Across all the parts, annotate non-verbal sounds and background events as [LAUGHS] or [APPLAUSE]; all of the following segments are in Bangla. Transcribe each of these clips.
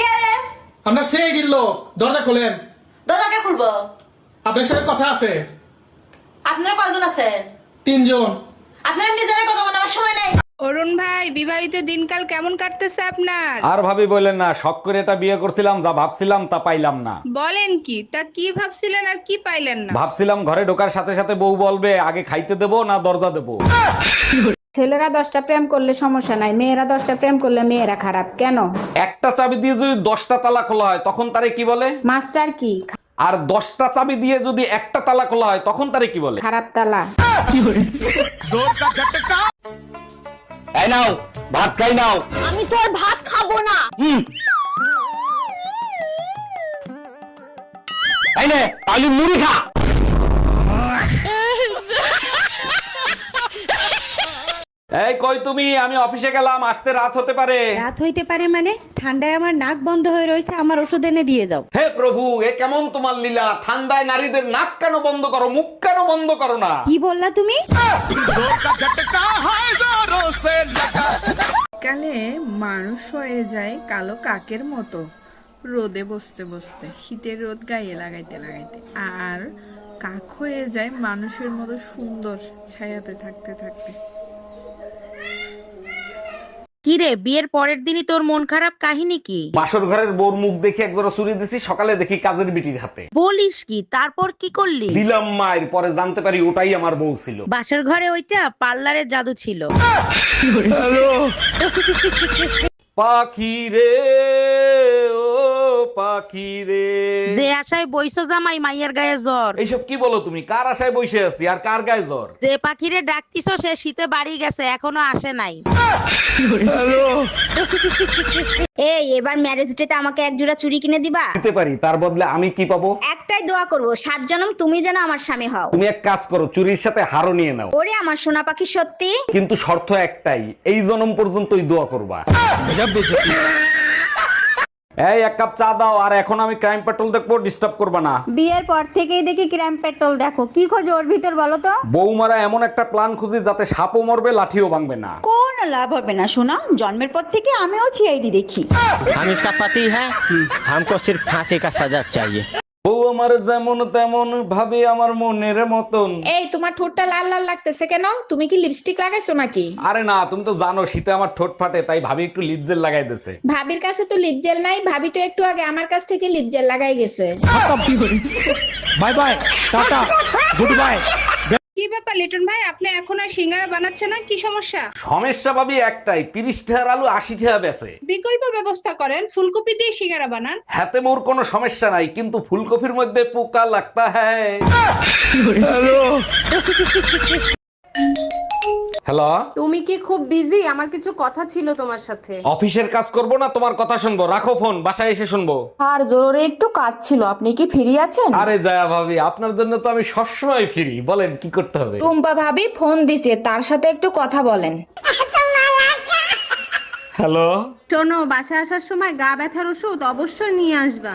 কে রে? আমরা সেই দিল দরজা খোলেন। দরজাকে খুলবো? আপনার সাথে কথা আছে। আপনারা কয়জন আছেন? তিনজন। আপনারা নিজেরা কথা বলার সময় নাই। অরুণ ভাই বিবাহিত দিনকাল কেমন কাটতেছে আপনার? আর ভাবি বললেন না শখ করে এটা বিয়ে করছিলাম যা ভাবছিলাম তা পাইলাম না। বলেন কি তা কি ভাবছিলেন আর কি পাইলেন না? ভাবছিলাম ঘরে ঢোকার সাথে সাথে বউ বলবে আগে খাইতে দেবো না দরজা দেবো? ছেলেরা দশটা প্রেম করলে সমস্যা নাই মেয়েরা দশটা প্রেম করলে মেয়েরা খারাপ কেন? একটা চাবি দিয়ে যদি দশটা তালা খোলা হয় তখন তারে কি বলে? মাস্টার কি? আর দশটা চাবি দিয়ে যদি একটা তালা খোলা হয় তখন তারে কি বলে? খারাপ তালা। এই নাও ভাত খাই নাও। আমি তোর ভাত খাব না। এই নে তাহলে মুড়ি খা। এই কই তুমি? আমি অফিসে গেলাম আসতে রাত হতে পারে। রাত হইতে পারে মানে? ঠান্ডায় আমার নাক বন্ধ হয়ে রয়েছে আমার ওষুধ এনে দিয়ে যাও। হে প্রভু এ কেমন তোমার লীলা? ঠান্ডায় নারীদের নাক কেন বন্ধ করো মুখ কেন বন্ধ করো না? কি বললা তুমি? কালে মানুষ হয়ে যায় কালো কাকের মতো। রোদে বসতে বসতে শীতের রোদ গায়ে লাগাইতে লাগাইতে। আর কাক হয়ে যায় মানুষের মতো সুন্দর ছায়াতে থাকতে থাকতে। কি রে বিয়ের পরের দিনই তোর মন খারাপ কাহিনী কি? বাসর ঘরের বোর মুখ দেখে একজোড়া চুরি দিছি সকালে দেখি কাজের বিটির হাতে। বলিস কি? তারপর কি করলি? দিলাম মায়ের পরে জানতে পারি ওটাই আমার বউ ছিল। বাসর ঘরে ওইটা পার্লারের জাদু ছিল। পাখি রে। পাখি রে যে আশায় বইস জামাই মাইয়ের গায়ে জ্বর। এইসব কি বলো তুমি? কার আশায় বসে আছি? আর কার গায়ে জ্বর? যে পাখিরে ডাকতিস সে শীতে বাড়ি গেছে এখনও আসে নাই। [LAUGHS] এই এবার ম্যারেজ ডেতে আমাকে এক জোড়া চুড়ি কিনে দিবা? দিতে পারি তার বদলে আমি কি পাবো? একটাই দোয়া করব সাত জনম তুমি যেন আমার স্বামী হও। তুমি এক কাজ করো চুরির সাথে হারও নিয়ে নাও। ওরে আমার সোনা পাখি সত্যি? কিন্তু শর্ত একটাই এই জনম পর্যন্তই দোয়া করবা। এই এক কাপ চা দাও আর এখন আমি ক্রাইম পেট্রোল দেখবো ডিস্টার্ব করবা না বিয়ের পর থেকেই দেখি ক্র্যাম পেট্রোল দেখো কি খোঁজ ওর ভিতর বলো তো বৌমারা এমন একটা প্ল্যান খুঁজি যাতে সাপও মরবে লাঠিও ভাঙবে না কোন লাভ হবে না শোনা জন্মের পর থেকে আমিও সিআইডি দেখি हम इसका पति है हमको सिर्फ फांसी का सजा चाहिए তোমার যেমন তেমন ভাবি আমার মনের মতন। এই তোমার ঠোঁটটা লাল লাল লাগতেছে কেন? তুমি কি লিপস্টিক লাগাইছো নাকি? আরে না তুমি তো জানো শীতে আমার ঠোঁট ফাটে তাই ভাবি একটু লিপ জেল লাগাই দিছে। ভাবির কাছে তো লিপজেল নাই ভাবি তো একটু আগে আমার কাছ থেকে লিপ জেল লাগাই গেছে। Bye bye tata good bye ব্যাপার লিটন ভাই আপনি এখন আর সিঙ্গারা বানাচ্ছেন না? কি সমস্যা? সমস্যা ভাবি একটাই তিরিশ টাকার আলু আশি টাকা বেচে। বিকল্প ব্যবস্থা করেন ফুলকপি দিয়ে সিঙ্গারা বানান। হাতে মোর কোনো সমস্যা নাই কিন্তু ফুলকপির মধ্যে পোকা লাগতা হ্যায় [LAUGHS] হ্যালো তুমি কি খুব বিজি আমার কিছু কথা ছিল তোমার সাথে। অফিসের কাজ করব না তোমার কথা শুনব। রাখো ফোন বাসায় এসে শুনব। আর জোরে একটু কাজ ছিল আপনি কি ফ্রি আছেন? আরে জয়া ভাবি আপনার জন্য তো আমি সবসময় ফিরি। বলেন কি করতে হবে? টুম্পা ভাবি ফোন দিছে তার সাথে একটু কথা বলেন। হ্যালো শোনো বাসায় আসার সময় গা ব্যথার ওষুধ অবশ্যই নিয়ে আসবা।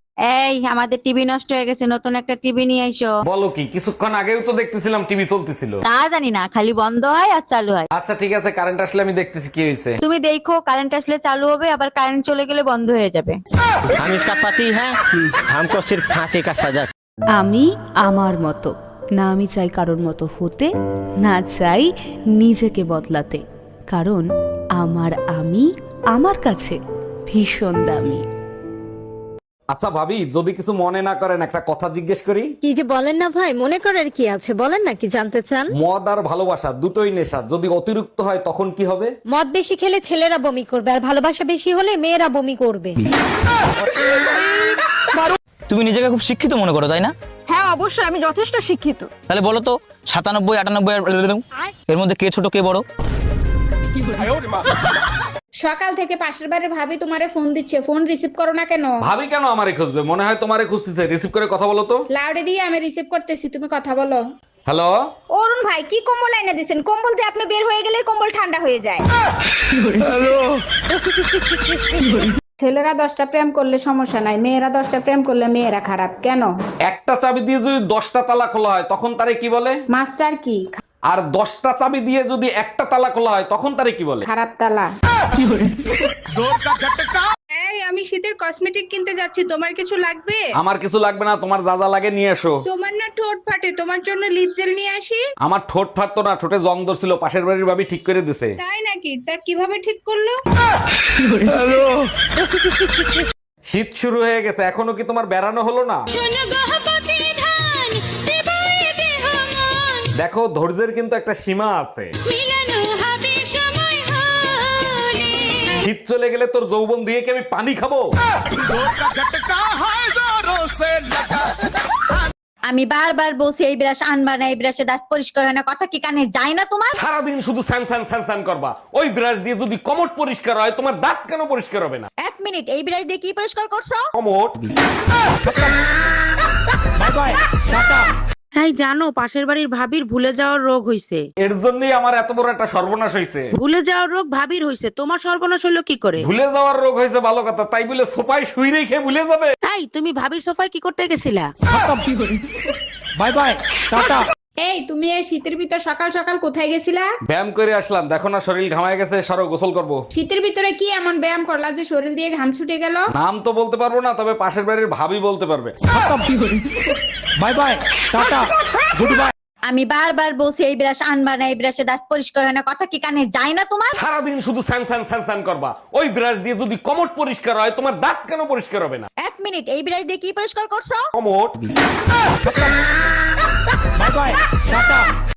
এই আমাদের টিভি নষ্ট হয়ে গেছে নতুন একটা টিভি নিয়ে আইসো বলো কি কিছুক্ষণ আগেও তো দেখতেছিলাম টিভি চলতেছিল তা জানি না খালি বন্ধ হয় আর চালু হয় আচ্ছা ঠিক আছে কারেন্ট আসলে আমি দেখতেছি কি হয়েছে তুমি দেখো কারেন্ট আসলে চালু হবে আবার কারেন্ট চলে গেলে বন্ধ হয়ে যাবে हम इसका पति है हमको सिर्फ फांसी का सजा আমি আমার মতো না আমি চাই কারোর মতো হতে না চাই নিজেকে বদলাতে কারণ আমার আমি আমার কাছে ভীষণ দামি আচ্ছা ভাবি যদি কিছু মনে না করেন একটা কথা জিজ্ঞেস করি? কি যে বলেন না ভাই মনে করার কি আছে বলেন না কি জানতে চান? মদ আর ভালোবাসা দুটোই নেশা যদি অতিরিক্ত হয় তখন কি হবে? মদ বেশি খেলে ছেলেরা বমি করবে আর ভালোবাসা বেশি হলে মেয়েরা বমি করবে। তুমি নিজেকে খুব শিক্ষিত মনে করো তাই না? হ্যাঁ অবশ্যই আমি যথেষ্ট শিক্ষিত। তাহলে বলো তো সাতানব্বই আটানব্বই এর মধ্যে কে ছোট কে বড়? সকাল থেকে পাশের বাড়ির ভাবি তোমারে ফোন দিচ্ছে। ফোন রিসিভ করো না কেন? ভাবি কেন আমারে খুঁজবে? মনে হয় তোমারে খুঁজতেছে। রিসিভ করে কথা বলো তো। লাউডে দিয়ে আমি রিসিভ করতেছি তুমি কথা বলো। হ্যালো অরুণ ভাই কি কম্বল এনে দিছেন? কম্বল দিয়ে আপনি বের হয়ে গেলে কম্বল ঠান্ডা হয়ে যায়। ছেলেরা দশটা প্রেম করলে সমস্যা নাই মেয়েরা দশটা প্রেম করলে মেয়েরা খারাপ। কেন? একটা চাবি দিয়ে যদি দশটা তালা খোলা হয় তখন তারে কি বলে? মাস্টার কি? আর দশটা চাবি দিয়ে যদি একটা তালা খোলা হয় তখন তারে কি বলে? খারাপ তালা। এই আমি শীতের কসমেটিক কিনতে যাচ্ছি। তোমার কিছু লাগবে? আমার কিছু লাগবে না তোমার যা যা লাগে নিয়ে এসো। তোমার না ঠোঁট ফাটে তোমার জন্য লিপ জেল নিয়ে আসি? আমার ঠোঁট ফাটতো না ঠোঁটে জং ধরছিল পাশের বাড়ির ভাবি ঠিক করে দিছে। তাই নাকি? তা কীভাবে ঠিক করল? শীত শুরু হয়ে গেছে এখনও কি তোমার বেড়ানো হলো না? [LAUGHS] দেখো ধৈর্যের কিন্তু একটা সীমা আছে। শীত চলে গেলে তোর যৌবন দিয়ে কি আমি পানি খাব? আমি বারবার বলছি এই ব্রাশ আনবা না এই ব্রাশে দাঁত পরিষ্কার হয় না। কথা কি কানে যায় না তোমার? সারাদিন শুধু স্যান স্যান স্যান স্যান করবা। ওই ব্রাশ দিয়ে যদি কমট পরিষ্কার হয় তোমার দাঁত কেন পরিষ্কার হবে না? এক মিনিট এই ব্রাশ দিয়ে কি পরিষ্কার করছ? কমট? [LAUGHS] এই জানো পাশের বাড়ির ভাবির ভুলে যাওয়ার রোগ হইছে। এর জন্যই আমার এত বড় একটা সর্বনাশ হয়েছে ভুলে যাওয়ার রোগ ভাবির হইছে তোমার সর্বনাশ হলো কি করে? ভুলে যাওয়ার রোগ হয়েছে ভালো কথা তাই বলে সোফায় শুই রেখে ভুলে যাবে। এই তুমি ভাবির সোফায় কি করতে গেছিলা? Bye bye tata. এই তুমি এই শীতের ভিতর সকাল সকাল কোথায় গেছিলা? ব্যায়াম করে আসলাম। দেখো না শরীর ঘামায় গেছে সারো গোসল করব। শীতের ভিতরে কি এমন ব্যায়াম করলা যে শরীর দিয়ে ঘাম ছুটে গেল? নাম তো বলতে পারব না তবে পাশের বাড়ির ভাবি বলতে পারবে। Bye bye tata good bye আমি বারবার বলছি এই ব্রাশ আনবা না এই ব্রাশে দাঁত পরিষ্কার হয় না। কথা কি কানে যায় না তোমার? সারাদিন শুধু স্যান স্যান স্যান স্যান করবা। ওই ব্রাশ দিয়ে যদি কমট পরিষ্কার হয় তোমার দাঁত কেন পরিষ্কার হবে না? এক মিনিট এই ব্রাশ দিয়ে কি পরিষ্কার করছ? কমট। 来吧挑战